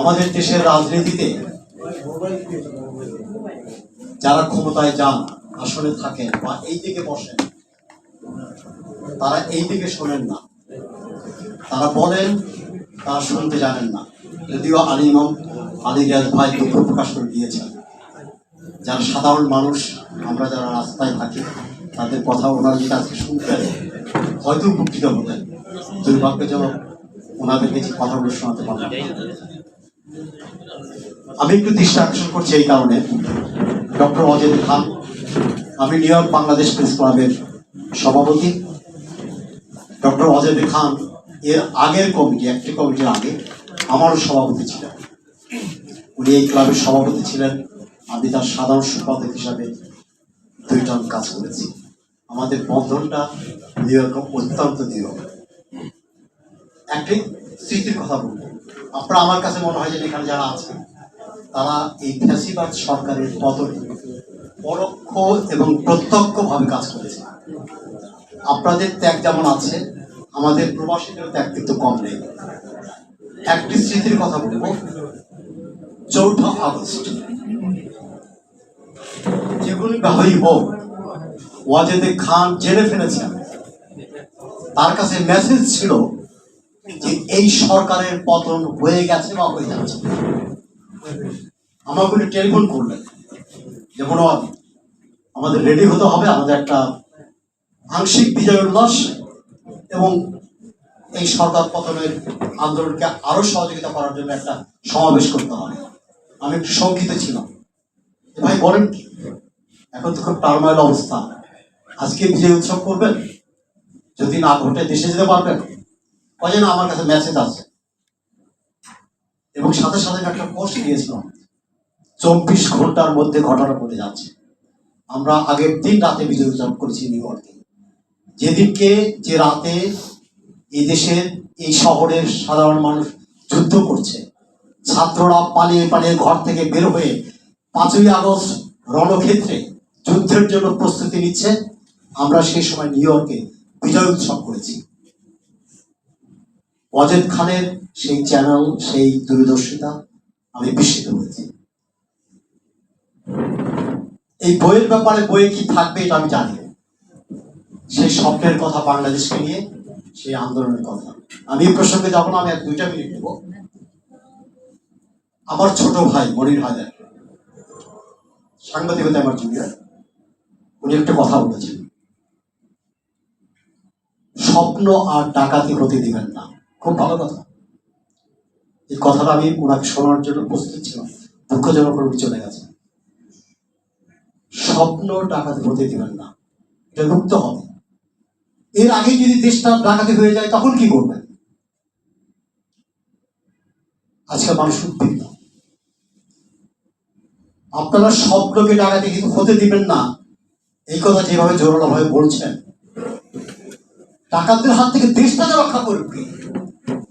আমাদের দেশের রাজনীতিতে যারা ক্ষমতায় যান আসলে থাকেন বা এই দিকে বসেন, তারা এই দিকে শোনেন না। তারা বলেন, তারা শুনতে জানেন না। যদিও আলী ইমাম আলী রিয়াজ ভাই দুঃখ প্রকাশ করে দিয়েছেন। যারা সাধারণ মানুষ, আমরা যারা রাস্তায় থাকি, তাদের কথা ওনারা যদি আজকে শুনতেন হয়তো উপকৃত হতেন। দুর্ভাগ্যজনক, ওনাদের কিছু কথাগুলো শোনাতে পারলাম না। আমি একটু দৃষ্টি আকর্ষণ করছি এই কারণে। ডক্টর অজয় খান, আমি নিউ ইয়র্ক বাংলাদেশ প্রেস ক্লাবের সভাপতি। ডক্টর অজয় খান এর আগের কমিটি, একটি কমিটির আগে আমারও সভাপতি ছিলেন। উনি এই ক্লাবের সভাপতি ছিলেন। আমি তার সাধারণ সম্পাদক হিসাবে দুই টার্ম কাজ করেছি। আমাদের বন্ধনটা নিউ ইয়র্ক অত্যন্ত দৃঢ়। একটি স্মৃতির কথা বলব। আপনারা আমার কাছে মনে হয় যে এখানে যারা আছেন, তারা এই ফ্যাসিবাদ সরকারের পতনে পরোক্ষ এবং প্রত্যক্ষভাবে কাজ করেছে আপনাদের ত্যাগ যেমন আছে, আমাদের প্রবাসীদের ত্যাগ কিন্তু কম নেই। একটি স্মৃতির কথা বলব, চৌঠা আগস্ট। যেগুলি ভাবেই হোক, ওয়াজেদে খান জেনে ফেলেছেন। তার কাছে মেসেজ ছিল যে এই সরকারের পতন হয়ে গেছে বা হয়ে যাচ্ছে? আমাকে টেলিফোন করলেন মনোয়ার আমাদের রেডি হতে হবে, আমাদের একটা আংশিক বিজয় উল্লাস এবং এই সরকার পতনের আন্দোলনকে আরও সহযোগিতা করার জন্য একটা সমাবেশ করতে হবে। আমি একটু শঙ্কিত ছিলাম। ভাই বলেন কি? এখন তো খুব টার্মাইল অবস্থা। আজকে বিজয় উৎসব করবেন? যদি না ঘটে দেশে যেতে পারবেন? না আমার কাছে মেসেজ আছে। এবং সাথে সাথে একটা পোস্ট দিয়েছিলাম চব্বিশ ঘণ্টার মধ্যে ঘটনা ঘটে যাচ্ছে। আমরা আগের দিন রাতে বিজয় উদযাপন করেছি নিউ ইয়র্কে যেদিনকে যে রাতে এই দেশের, এই শহরের সাধারণ মানুষ যুদ্ধ করছে, ছাত্ররা পালিয়ে পালিয়ে ঘর থেকে বের হয়ে পাঁচই আগস্ট রণক্ষেত্রে যুদ্ধের জন্য প্রস্তুতি নিচ্ছে, আমরা সেই সময় নিউ ইয়র্কে বিজয় উৎসব করেছি। অজেদ খানের সেই চ্যানেল সেই দূরদর্শিতা আমি বিস্মিত হয়েছি। এই বইয়ের ব্যাপারে বইয়ে কি থাকবে এটা আমি জানি সেই স্বপ্নের কথা বাংলাদেশকে নিয়ে, সেই আন্দোলনের কথা। আমি এই প্রসঙ্গে যাব না, আমি এক দুইটা মিনিট নেব। আমার ছোট ভাই মনির হায়দার সাংবাদিকতা আমার জুনিয়র উনি একটা কথা বলেছেন। স্বপ্ন আর ডাকাতি হতে দিবেন না খুব ভালো কথা। এই কথাটা আমি ওনাকে শোনার জন্য প্রস্তুত ছিলাম। দুঃখজনক উনি চলে গেছে। স্বপ্ন ডাকাতি হতে দিবেন না। এটা লুপ্ত হবে। এর আগে যদি দেশটা ডাকাতি হয়ে যায়, তখন কি করবেন? আজকে মানুষ উদ্বিগ্ন। আপনারা স্বপ্নকে ডাকাতি কিন্তু হতে দিবেন না। এই কথা যেভাবে জোরালো ভাবে বলছেন, ডাকাতদের হাত থেকে দেশটাকে রক্ষা করবে?